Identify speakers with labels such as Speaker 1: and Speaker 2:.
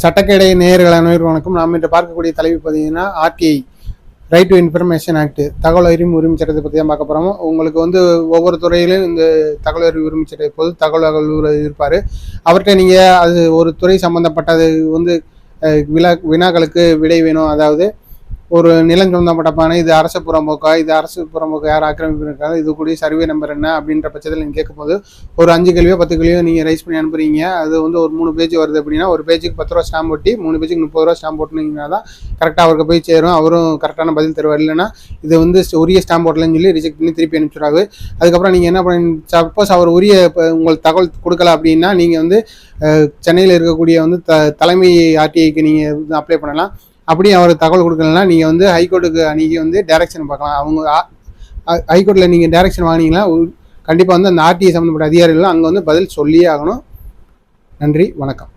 Speaker 1: சட்டக்கேடை நேயர்கள் அனைவரும் வணக்கம். நாம் இன்று பார்க்கக்கூடிய தலைப்பு பார்த்தீங்கன்னா RTI right to information act தகவல் அறிவு உரிமை சட்டத்தை பற்றி தான் பார்க்க போகிறோம் உங்களுக்கு வந்து ஒவ்வொரு துறையிலும் இந்த தகவல் அறிவு உரிமை சட்டத்தை போது தகவல் அலுவலர் இருப்பார். அவர்கிட்ட நீங்கள் அது ஒரு துறை சம்மந்தப்பட்டது வந்து விழா வினா வினாக்களுக்கு விடை வேணும். அதாவது ஒரு நிலம் சம்மந்தப்பட்ட பானை இது அரசு புறம்போக்கா இது அரசு புறம்போக்கு யார் ஆக்கிரமிப்பு இது கூட சர்வே நம்பர் என்ன அப்படின்ற பட்சத்தில் நீங்கள் கேட்கும்போது ஒரு அஞ்சு கேள்வியோ பத்து கேள்வியோ நீங்கள் ரைஸ் பண்ணி அனுப்புறீங்க. அது வந்து ஒரு மூணு பேஜ் வருது அப்படின்னா ஒரு பேஜுக்கு பத்து ரூபா ஸ்டாம்ப் ஒட்டி மூணு பேஜுக்கு முப்பது ரூபா ஸ்டாம்ப் ஒட்டினீங்கன்னா தான் கரெக்டாக அவருக்கு போய் சேரும். அவரும் கரெக்டான பதில் தருவார். இல்லைன்னா இது வந்து உரிய ஸ்டாம்ப் போட்டலன்னு சொல்லி ரிஜெக்ட் பண்ணி திருப்பி அனுப்பிச்சுடாது அதுக்கப்புறம் நீங்கள் என்ன பண்ணி சப்போஸ் அவர் உரிய இப்போ உங்களுக்கு தகவல் கொடுக்கல அப்படின்னா நீங்கள் வந்து சென்னையில் இருக்கக்கூடிய வந்து த தலைமை ஆர்டிஐக்கு நீங்கள் அப்ளை பண்ணலாம். அப்படி அவருக்கு தகவல் கொடுக்கலன்னா நீங்கள் வந்து ஹைகோர்ட்டுக்கு அணுகி வந்து டேரக்ஷன் பார்க்கலாம். அவங்க ஹைகோர்ட்டில் நீங்கள் டேரக்ஷன் வாங்கினீங்கன்னா கண்டிப்பாக வந்து அந்த ஆர்டிஐ சம்மந்தப்பட்ட அதிகாரிகள் அங்கே வந்து பதில் சொல்லியே ஆகணும். நன்றி வணக்கம்.